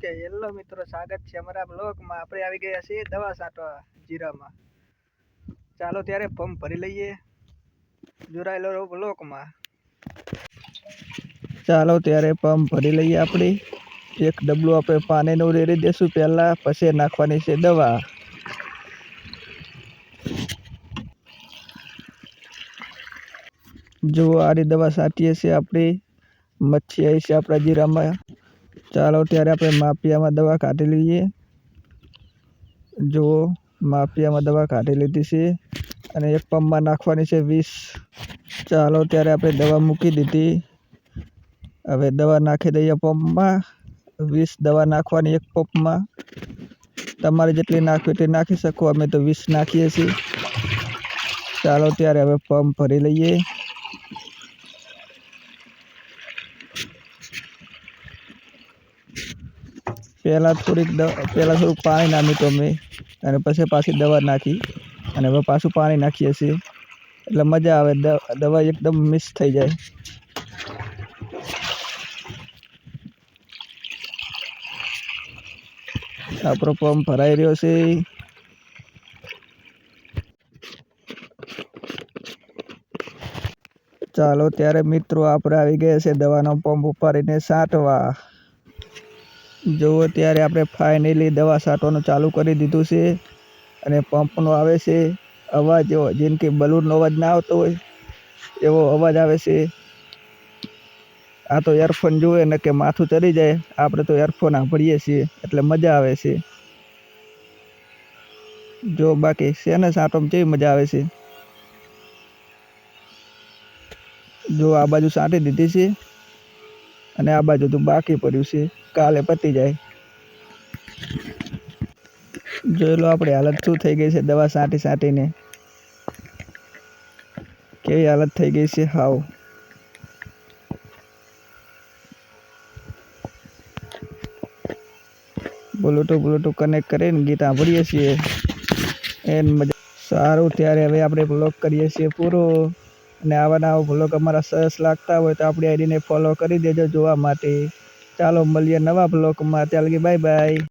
Okay, hello મિત્રો, સ્વાગત છે અમારા બ્લોગમાં. આપણે આવી ગયા છીએ દવા છાંટવા જીરામાં. ચાલો ત્યારે પંપ ભરી લઈએ. જોડાયેલો રહો બ્લોકમાં ચાલો ત્યારે પંપ ભરી લઈએ આપણે. એક ડબલું આપણે પાણીનું રેડી દેશું પહેલાં, પછી નાખવાની છે દવા. જો આરી દવા છાંટીએ છીએ આપણે. મચ્છી આવી છે આપણા જીરામાં. ચાલો ત્યારે આપણે માપિયામાં દવા કાઢી લઈએ. જુઓ માપિયામાં દવા કાઢી લીધી છે અને એક પંપમાં નાખવાની છે વીસ. ચાલો ત્યારે આપણે દવા મૂકી દીધી. હવે દવા નાખી દઈએ પંપમાં. વીસ દવા નાખવાની એક પંપમાં. તમારે જેટલી નાખવી એટલી નાખી શકો. અમે તો વીસ નાખીએ છીએ. ચાલો ત્યારે હવે પંપ ભરી લઈએ. પહેલાં થોડીક પહેલાં થોડુંક પાણી નાખ્યું તો અમે. અને પછી પાછી દવા નાખી. અને હવે પાછું પાણી નાખીએ છીએ. એટલે મજા આવે દવા એકદમ મિક્સ થઈ જાય. આપણો પંપ ભરાઈ રહ્યો છે. ચાલો, ત્યારે મિત્રો, આપણે આવી ગયા છે દવાનો પંપ ઉપાડીને છાંટવા જુઓ, ત્યારે આપણે ફાઇનલી દવા છાંટવાનું ચાલુ કરી દીધું છે અને પંપનો આવે છે. અવાજ એવો, જેમ કે બલૂનનો અવાજ ના આવતો હોય, એવો અવાજ આવે છે. આ તો એરફોન જુએ, ને કે માથું ચડી જાય. આપણે તો એરફોન સાંભળીએ છીએ, એટલે મજા આવે છે. જો બાકી શેને છાંટવામાં કેવી મજા આવે છે? જો આ બાજુ છાંટી દીધી છે. અને આ બાજુ તો બાકી પડ્યું છે. કાલે પતી જાય. જોઈ લો આપણી હાલત શું થઈ ગઈ છે દવા સાંટી સાંટીને. કેવી હાલત થઈ ગઈ છે? હાવ. બ્લુટૂથ બ્લુટૂથ કનેક્ટ કરીને ગીત સાંભળીએ છીએ. એન મજા સારું, ત્યારે હવે આપણે બ્લોક કરીએ છીએ પૂરો. અને આવા નવા બ્લોગ અમારા સરસ લાગતા હોય તો આપણી આઈડીને ફોલો કરી દેજો જોવા માટે. ચાલો મળીએ નવા બ્લોગમાં ત્યાં લગી બાય બાય